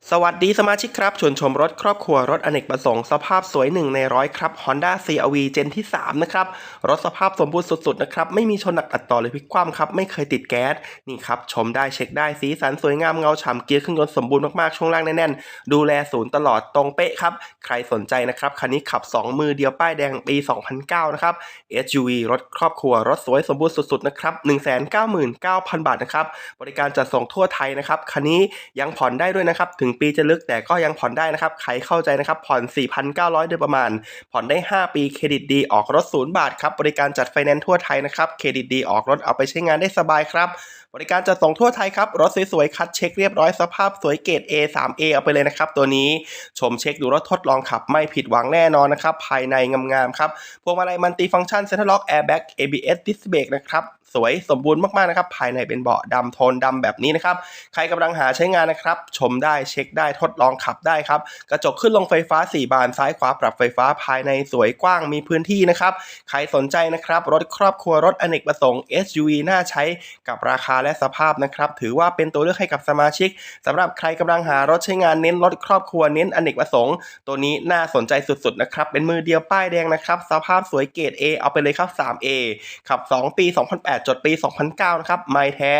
สวัสดีสมาชิกครับชวนชมรถครอบครัวรถอเนกประสงค์สภาพสวยหนึ่งในร้อยครับ Honda CRV เจนที่ 3 นะครับ รถสภาพสมบูรณ์สุดๆ นะครับ ไม่มีชนหนักอัดต่อหรือพลิกคว่ำครับ ไม่เคยติดแก๊ส นี่ครับ ชมได้เช็คได้สีสันสวยงามเงาฉ่ำเกียร์เครื่องยนต์สมบูรณ์มากๆ ช่วงล่างแน่นๆ ดูแลศูนย์ตลอดตรงเป๊ะครับ ใครสนใจนะครับ คันนี้ขับ 2 มือเดียวป้ายแดงปี 2009 นะครับ SUV รถครอบครัวรถสวยสมบูรณ์สุดๆนะครับ199,000 บาทนะครับบริการจัดส่งทั่วไทยนะครับคันนี้ยังผ่อนได้ด้วยนะครับถึงปีจะลึกแต่ก็ยังผ่อนได้นะครับ ใครเข้าใจนะครับ ผ่อน 4,900 โดยประมาณ ผ่อนได้ 5 ปีเครดิตดีออกรถศูนย์บาทครับ บริการจัดไฟแนนซ์ทั่วไทยนะครับ เครดิตดีออกรถเอาไปใช้งานได้สบายครับ บริการจัดส่งทั่วไทยครับ รถสวยๆ คัดเช็คเรียบร้อยสภาพสวยเกรด A 3A เอาไปเลยนะครับตัวนี้ ชมเช็คดูรถทดลองขับ ไม่ผิดหวังแน่นอนนะครับ ภายในงามๆครับ พวงมาลัยมันติฟังก์ชันเซ็นทรัลล็อกแอร์แบ็ก ABS ดิสเบรกนะครับสวยสมบูรณ์มากๆนะครับ ภายในเป็นเบาะดำโทนดำแบบนี้นะครับ ใครกำลังหาใช้งานนะครับ ชมได้เช็คได้ทดลองขับได้ครับ กระจกขึ้นลงไฟฟ้า 4 บานซ้ายขวาปรับไฟฟ้าภายในสวยกว้างมีพื้นที่นะครับ ใครสนใจนะครับ รถครอบครัวรถอเนกประสงค์ SUV น่าใช้กับราคาและสภาพนะครับ ถือว่าเป็นตัวเลือกให้กับสมาชิกสำหรับใครกำลังหารถใช้งานเน้นรถครอบครัวเน้นอเนกประสงค์ ตัวนี้น่าสนใจสุดๆนะครับ เป็นมือเดียวป้ายแดงนะครับสภาพสวยเกรด A เอาไปเลยครับ 3A ขับ 2 ปี 2008 จดปี 2009 นะครับ ไม่แท้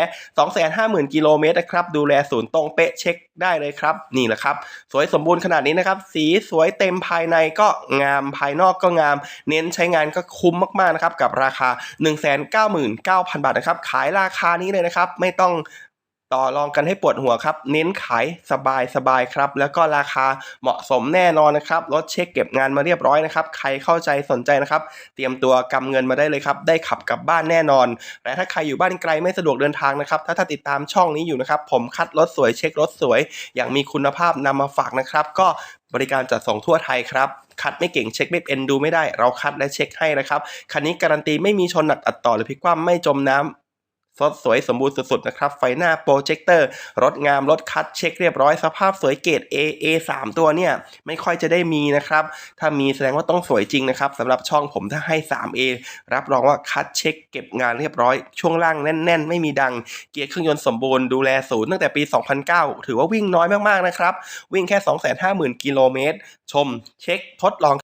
250,000 กิโลเมตรนะครับ ดูแลศูนย์ตรงเป๊ะเช็คได้เลยครับนี่แหละครับ สวยสมบูรณ์ขนาดนี้นะครับ สีสวยเต็มภายในก็งามภายนอกก็งาม เน้นใช้งานก็คุ้มมากๆนะครับกับราคา 199,000 บาทนะครับ ขายราคานี้เลยนะครับ ไม่ต้อง ต่อรองกันให้ปวดหัวครับ เน้นขายสบายสบายครับ แล้วก็ราคาเหมาะสมแน่นอนนะครับรถเช็คเก็บงานมาเรียบร้อยนะครับ ใครเข้าใจสนใจนะครับ เตรียมตัวกำเงินมาได้เลยครับ ได้ขับกลับบ้านแน่นอนแต่ถ้าใครอยู่บ้านไกลไม่สะดวกเดินทางนะครับ ถ้าถ้าติดตามช่องนี้อยู่นะครับ ผมคัดรถสวยเช็ครถสวย อย่างมีคุณภาพนำมาฝากนะครับ ก็บริการจัดส่งทั่วไทยครับ คัดไม่เก่งเช็คไม่เป็นดูไม่ได้ เราคัดและเช็คให้นะครับ คันนี้การันตีไม่มีชนหนักอัดต่อหรือพลิกคว่ำไม่จมน้ำ สดสวยสมบูรณ์สุดๆนะครับ ไฟหน้าโปรเจคเตอร์ รถงามรถคัดเช็คเรียบร้อย สภาพสวยเกรด A A 3ตัวเนี่ย ไม่ค่อยจะได้มีนะครับ ถ้ามีแสดงว่าต้องสวยจริงนะครับสำหรับช่องผมถ้าให้ 3A รับรองว่าคัดเช็คเก็บงานเรียบร้อย ช่วงล่างแน่น ๆ ไม่มีดัง เกียร์เครื่องยนต์สมบูรณ์ดูแลศูนย์ตั้งแต่ปี 2009 ถือว่าวิ่งน้อยมากๆนะครับ วิ่งแค่ 250,000 กิโลเมตร ชมเช็คทดลอง